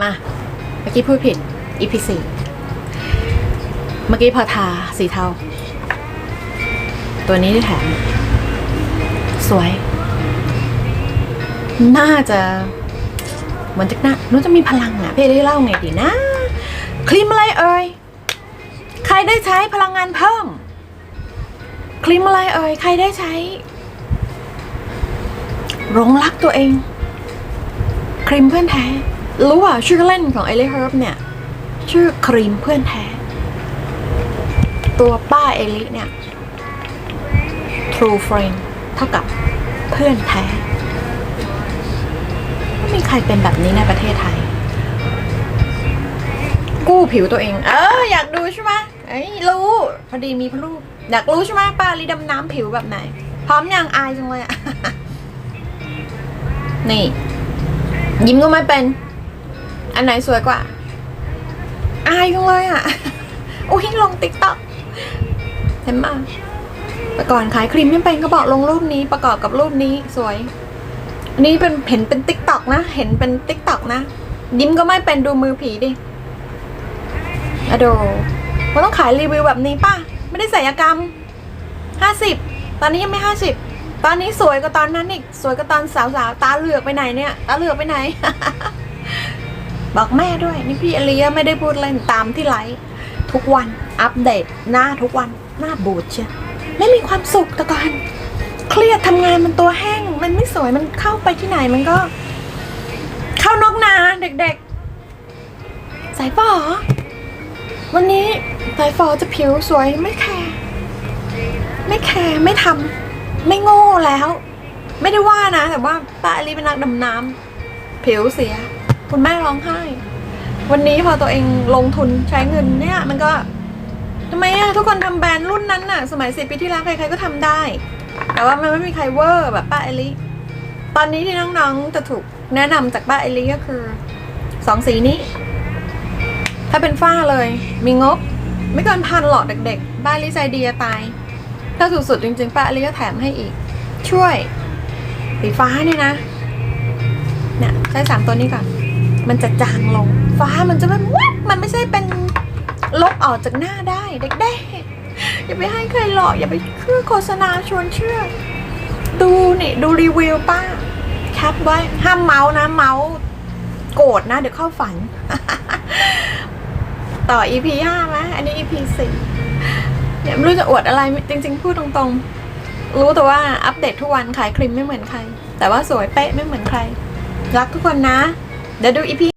มาเมื่อกี้พูดผิด EP สี่เมื่อกี้พอทาสีเทา ตัวนี้ที่แถมสวย น่าจะเหมือนจะน่านู้นจะมีพลังอะพี่ได้เล่าไงดีนะ ครีมอะไรเอ่ย ใครได้ใช้พลังงานเพิ่ม ครีมอะไรเอ่ย ใครได้ใช้หลงรักตัวเอง ครีมเพื่อนแท้ รู้ว่าชื่อเล่นของเอลิเฮิร์บเนี่ย ชื่อครีมเพื่อนแท้ ตัวป้าเอลิเนี่ย True Friend เท่ากับเพื่อนแท้ไม่มีใครเป็นแบบนี้ในประเทศไทย กู้ผิวตัวเอง เออ อยากดูใช่ไหมเอ้รู้ พอดีมีรูปอยากรู้ใช่ไหมป้าลีดำน้ำผิวแบบไหน พร้อมยังอายจังเลยอะนี่ ยิ้มก็ไม่เป็น อันไหนสวยกว่า อายจังเลยอะโอ้ยลงติ๊กต็อกเห็นไหมแต่ก่อนขายครีมไม่เป็นก็บอกลงรูปนี้ประกอบกับรูปนี้สวยนนี้เป็นเห็นเป็นติ๊กต็อกนะ เห็นเป็นติ๊กต็อกนะ ยิ้มก็ไม่เป็นดูมือผีดิอะโดมันต้องขายรีวิวแบบนี้ป่ะ ไม่ได้ศัลยกรรมห้าสิบตอนนี้ยังไม่ห้าสิบตอนนี้สวยกว่าตอนนั้นอีก สวยกว่าตอนสาวๆ ตาเหลือกไปไหนเนี่ย ตาเหลือกไปไหน บอกแม่ด้วย นี่พี่อเลียไม่ได้พูดเล่นตามที่ไลฟ์ทุกวันอัปเดตหน้าทุกวันหน้าบูดเชียไม่มีความสุขแต่ก่อนเครียดทำงานมันตัวแห้ง มันไม่สวยมันเข้าไปที่ไหนมันก็ เข้านอกนาเด็กๆ สายฝอวันนี้สายฝอจะผิวสวยไม่แคร์ไม่แคร์ไม่ทำไม่โง่แล้ว ไม่ได้ว่านะ แต่ว่าป้าอลีเป็นนักดำน้ำผิวเสีย คุณแม่ร้องไห้ วันนี้พอตัวเองลงทุนใช้เงินเนี่ย มันก็ทำไมอะทุกคนทำแบรนด์รุ่นนั้นน่ะ สมัยสิปีที่แล้วใครๆก็ทำได้ แต่ว่ามันไม่มีใครเวอร์แบบป้าเอลิตอนนี้ที่น้องๆจะถูกแนะนำจากป้าเอลิก็คือสองสีนี้ ถ้าเป็นฝ้าเลย มีงบ ไม่เกินพันหรอกเด็กๆ บ้านลิใจดีจะตาย ถ้าสุดๆจริงๆ ป้าเอลิก็แถมให้อีก ช่วยสีฟ้านี่นะเนี่ยใช้สามตัวนี้ก่อน มันจะจางลง ฟ้ามันจะไม่วับมันไม่ใช่เป็นลบออกจากหน้าได้เด็กๆ อย่าไปให้ใครหลอกอย่าไปเชื่อโฆษณาชวนเชื่อ ดูนี่ดูรีวิวป้าแคปไว้ห้ามเมาส์นะเมาส์โกรธนะ เดี๋ยวเข้าฝัน ต่อ EP ห้าไหมอันนี้ EP สี่เนี่ยไม่รู้จะอวดอะไรจริง ๆ พูดตรงๆ รู้แต่ว่าอัปเดตทุกวันขายครีมไม่เหมือนใคร แต่ว่าสวยเป๊ะไม่เหมือนใคร รักทุกคนนะ เดี๋ยวดู EP